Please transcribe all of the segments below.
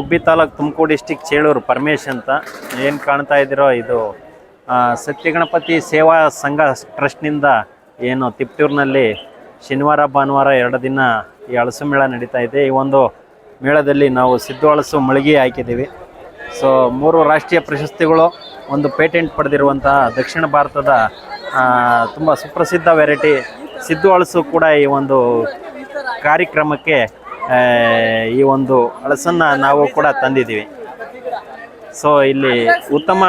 ಗುಬ್ಬಿ taluk Tumakuru district Cheluru, Paramesh ಅಂತ ಏನು ಕಾಣ್ತಾ ಇದ್ದೀರೋ ಇದು ಸತ್ಯಗಣಪತಿ ಸೇವಾ ಸಂಘ ಟ್ರಸ್ಟ್ನಿಂದ ಏನು ತಿಪ್ಟೂರಿನಲ್ಲಿ ಶನಿವಾರ, ಭಾನುವಾರ ಎರಡು ದಿನ ಈ ಹಳಸು ಮೇಳ ನಡೀತಾ ಇದೆ. ಈ ಒಂದು ಮೇಳದಲ್ಲಿ ನಾವು ಸಿದ್ದು ಹಳಸು ಮಳಿಗೆ ಹಾಕಿದ್ದೀವಿ. ಸೊ ಮೂರು ರಾಷ್ಟ್ರೀಯ ಪ್ರಶಸ್ತಿಗಳು, ಒಂದು ಪೇಟೆಂಟ್ ಪಡೆದಿರುವಂತಹ ದಕ್ಷಿಣ ಭಾರತದ ತುಂಬ ಸುಪ್ರಸಿದ್ಧ ವೆರೈಟಿ ಸಿದ್ದು ಹಳಸು ಕೂಡ ಈ ಒಂದು ಕಾರ್ಯಕ್ರಮಕ್ಕೆ ಈ ಒಂದು ಹಳಸನ್ನು ನಾವು ಕೂಡ ತಂದಿದ್ದೀವಿ. ಸೊ ಇಲ್ಲಿ ಉತ್ತಮ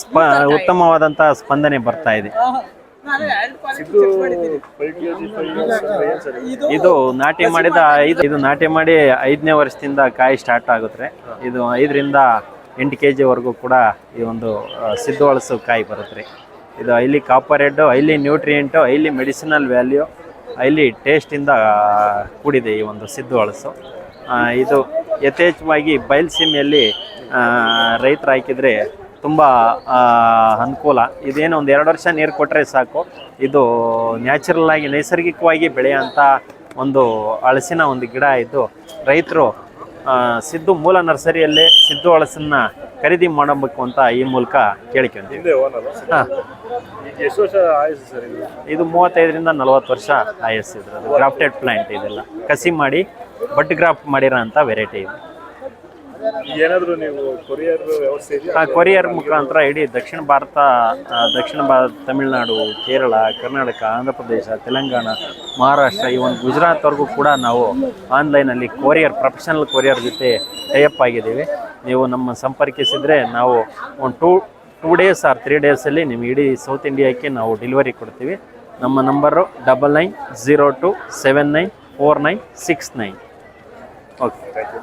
ಸ್ಪ ಉತ್ತಮವಾದಂಥ ಸ್ಪಂದನೆ ಬರ್ತಾ ಇದೆ. ಇದು ನಾಟಿ ಮಾಡಿದ ಐದು ಇದು ನಾಟಿ ಮಾಡಿ ಐದನೇ ವರ್ಷದಿಂದ ಕಾಯಿ ಸ್ಟಾರ್ಟ್ ಆಗುತ್ತೆ. ಇದು ಐದರಿಂದ ಎಂಟು ಕೆ ಜಿವರೆಗೂ ಕೂಡ ಈ ಒಂದು ಸಿದ್ಧವಳಸು ಸಿದ್ದು ಹಳಸು ಕಾಯಿ ಬರುತ್ತೆ ರೀ. ಇದು ಐಲಿ ಕಾಪರ್ ಹೆಡ್ಡು ಐಲಿ ನ್ಯೂಟ್ರಿಯೆಂಟು ಐಲಿ ಮೆಡಿಸಿನಲ್ ವ್ಯಾಲ್ಯೂ ಐಲಿ ಟೇಸ್ಟಿಂದ ಕೂಡಿದೆ ಈ ಒಂದು ಸಿದ್ದು ಹಳಸು. ಇದು ಯಥೇಚ್ಛವಾಗಿ ಬಯಲುಸೀಮೆಯಲ್ಲಿ ರೈತರು ಹಾಕಿದರೆ ತುಂಬ ಅನುಕೂಲ. ಇದೇನು ಒಂದು ಎರಡು ವರ್ಷ ನೀರು ಕೊಟ್ಟರೆ ಸಾಕು. ಇದು ನ್ಯಾಚುರಲ್ ಆಗಿ, ನೈಸರ್ಗಿಕವಾಗಿ ಬೆಳೆಯೋಂಥ ಒಂದು ಹಳಸಿನ ಒಂದು ಗಿಡ ಇದ್ದು ರೈತರು ಸಿದ್ದು ಮೂಲ ನರ್ಸರಿಯಲ್ಲೇ ಸಿದ್ದು ಹಳಸನ್ನ ಖರೀದಿ ಮಾಡಬೇಕು ಅಂತ ಈ ಮೂಲಕ ಕೇಳ್ಕೊಂತೀವಿ ಹಾಂ. ಎಷ್ಟು ವರ್ಷ ಸರ್ ಇದು? ಇದು ಮೂವತ್ತೈದರಿಂದ ನಲವತ್ತು ವರ್ಷ ಆಯಸ್ ಇದ್ರದ್ದು. ಗ್ರಾಫ್ಟೆಡ್ ಪ್ಲಾಂಟ್ ಇದೆಲ್ಲ. ಕಸಿ ಮಾಡಿ ಬಟ್ ಗ್ರಾಫ್ಟ್ ಮಾಡಿರೋ ಅಂಥ ವೆರೈಟಿ ಇದು. ಏನಾದ್ರು ನೀವು ಕೊರಿಯರ್ ವ್ಯವಸ್ಥೆ ಕೊರಿಯರ್ ಮುಖಾಂತರ ಇಡೀ ದಕ್ಷಿಣ ಭಾರತ ದಕ್ಷಿಣ ಭಾರತ, ತಮಿಳುನಾಡು, ಕೇರಳ, ಕರ್ನಾಟಕ ಆಂಧ್ರ ಪ್ರದೇಶ ತೆಲಂಗಾಣ, ಮಹಾರಾಷ್ಟ್ರ ಈ ಒಂದು ಗುಜರಾತ್ವರೆಗೂ ಕೂಡ ನಾವು ಆನ್ಲೈನಲ್ಲಿ ಕೊರಿಯರ್, ಪ್ರೊಫೆಷನಲ್ ಕೊರಿಯರ್ ಜೊತೆ ಟೈಅಪ್ ಆಗಿದ್ದೀವಿ. ನೀವು ನಮ್ಮ ಸಂಪರ್ಕಿಸಿದರೆ ನಾವು ಒಂದು two two days or three ಡೇಸಲ್ಲಿ ನಿಮ್ಮ ಇಡೀ ಸೌತ್ ಇಂಡಿಯಾಕ್ಕೆ ನಾವು ಡೆಲಿವರಿ ಕೊಡ್ತೀವಿ. ನಮ್ಮ number double nine zero two seven nine four nine six nine. Okay, thank you.